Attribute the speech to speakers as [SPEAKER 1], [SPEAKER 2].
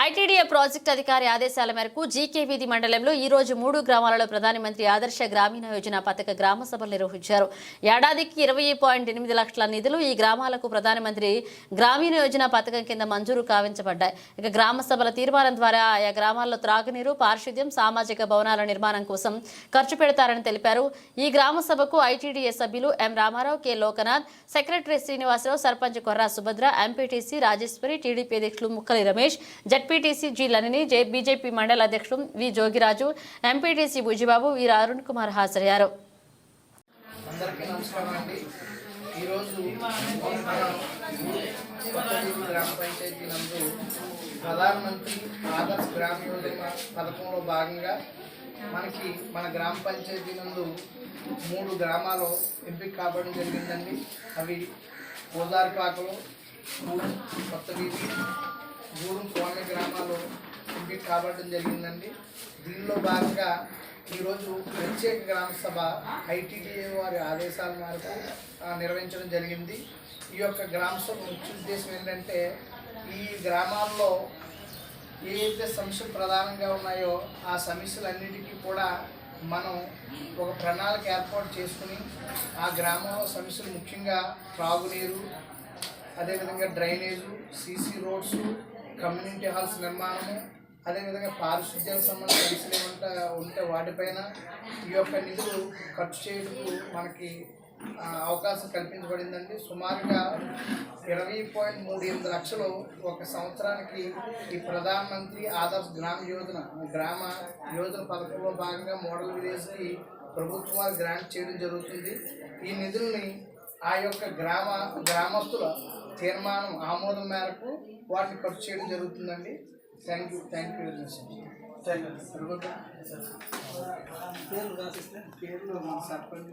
[SPEAKER 1] ITDA project అధికారి ఆదేశాల మేరకు జీకే వీధి మండలంలో ఈ రోజు మూడు గ్రామాలలో ప్రధానమంత్రి ఆదర్శ గ్రామీణ యోజన పథక గ్రామ సభలు నిర్వహించారు. ఏడాదికి ఇరవై పాయింట్ ఎనిమిది లక్షల నిధులు ఈ గ్రామాలకు ప్రధానమంత్రి గ్రామీణ యోజన పథకం కింద మంజూరు కావించబడ్డాయి. ఇక గ్రామ సభల తీర్మానం ద్వారా ఆయా గ్రామాల్లో త్రాగునీరు పారిశుద్ధ్యం సామాజిక భవనాల నిర్మాణం కోసం ఖర్చు పెడతారని తెలిపారు. ఈ గ్రామ సభకు ఐటీడీఏ సభ్యులు M Ramarao K Lokanath secretary Srinivasarao sarpanch Korra Subhadra MPTC Rajeshwari TDP అధ్యక్షులు ముక్కలి రమేష్ జడ్పీటీసీ జి లనిని బీజేపీ మండల అధ్యక్షుడు V Jogiraju MPTC Bujibabu V Arun Kumar హాజరయ్యారు.
[SPEAKER 2] అందరికీ నమస్కారం అండి. ఈరోజు గ్రామ పంచాయతీ నందు ప్రధానమంత్రి ఆదర్శ గ్రామ యోజన పథకంలో భాగంగా మనకి మన గ్రామ పంచాయతీ నందు మూడు గ్రామాలు ఎంపిక కావడం జరిగిందండి. అవి గోదారిపాకలు కొత్త వీధి కంప్లీట్ కావడం జరిగిందండి. దీనిలో భాగంగా ఈరోజు ప్రత్యేక గ్రామ సభ ఐటీడీఏ వారి ఆదేశాల మేరకు నిర్వహించడం జరిగింది. ఈ యొక్క గ్రామ సభ ముఖ్య ఉద్దేశం ఏంటంటే ఈ గ్రామాల్లో ఏదైతే సమస్యలు ప్రధానంగా ఉన్నాయో ఆ సమస్యలన్నిటికీ కూడా మనం ఒక ప్రణాళిక ఏర్పాటు చేసుకుని ఆ గ్రామంలో సమస్యలు ముఖ్యంగా త్రాగునీరు అదేవిధంగా drainage CC roads community halls నిర్మాణము అదేవిధంగా పారిశుద్ధ్యం సంబంధించిన సమస్యలు ఉంటే వాటిపైన ఈ యొక్క నిధులు ఖర్చు చేయడానికి మనకి అవకాశం కల్పించబడిందండి. సుమారుగా ఇరవై పాయింట్ మూడు ఎనిమిది లక్షలు ఒక సంవత్సరానికి ఈ ప్రధానమంత్రి ఆదర్శ్ గ్రామ యోజన గ్రామ యోజన పథకంలో భాగంగా మోడల్ విలేజ్కి ప్రభుత్వం వారు గ్రాంట్ చేయడం జరుగుతుంది. ఈ నిధుల్ని ఆ యొక్క గ్రామ గ్రామస్తుల తీర్మానం ఆమోదం మేరకు వాటిని ఖర్చు చేయడం జరుగుతుందండి. Thank you thank you very much పేర్లు రాసిస్తే పేర్లు మన సర్పంచ్